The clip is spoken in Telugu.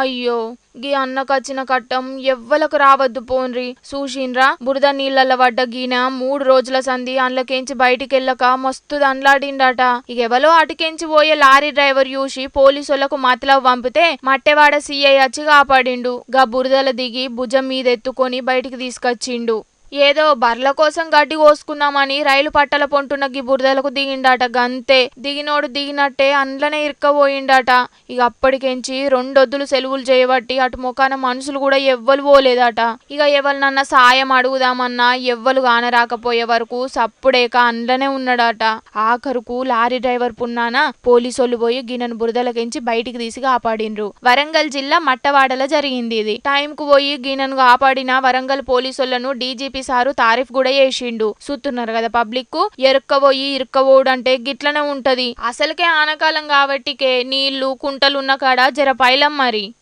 అయ్యో గీ అన్నకచ్చిన కట్టం ఎవ్వలకు రావద్దు పోన్రి. చూసిండ్రా బురద నీళ్ళల పడ్డ గీన మూడు రోజుల సంధి అండ్లకెంచి బయటికెళ్ళక మస్తు దండ్లాడిండట. ఎవలో అటుకెంచి పోయే లారీ డ్రైవర్ చూసి పోలీసులకు మతలవ్ పంపితే మట్టెవాడ సీఐ వచ్చి కాపాడిండు. గా బురదల దిగి భుజం మీద ఎత్తుకొని బయటికి తీసుకొచ్చిండు. ఏదో బర్ల కోసం గడ్డి కోసుకుందామని రైలు పట్టల పొంటున్న గీ బురదలకు దిగిండట గంతే. దిగినోడు దిగినట్టే అండ్లనే ఇరుక్కబోయిండట ఇక అప్పటికెంచి రెండొద్దులు సెలవులు చేయబట్టి అటు ముఖాన మనుషులు కూడా ఎవ్వరు పోలేదట. ఇక ఎవరినన్నా సాయం అడుగుదామన్నా ఎవ్వరు కానరాకపోయే వరకు సప్పుడేక అండ్లనే ఉన్నాడట. ఆఖరుకు లారీ డ్రైవర్ పున్నాన పోలీసోళ్ళు పోయి గిన్నెను బురదలకెంచి బయటికి తీసి కాపాడిండ్రు. వరంగల్ జిల్లా మట్టవాడలో జరిగింది ఇది. టైంకు పోయి గిన్నెను కాపాడిన వరంగల్ పోలీసులను డీజీపీ సారు తారీఫ్ కూడా చేసిండు. చూస్తున్నారు కదా పబ్లిక్కు ఎరుక్కబోయి ఇరుక్కబోడు అంటే గిట్లనే ఉంటది. అసలుకే ఆనకాలం కాబట్టికే నీళ్ళు కుంటలున్న కాడ జర పైలం మరి.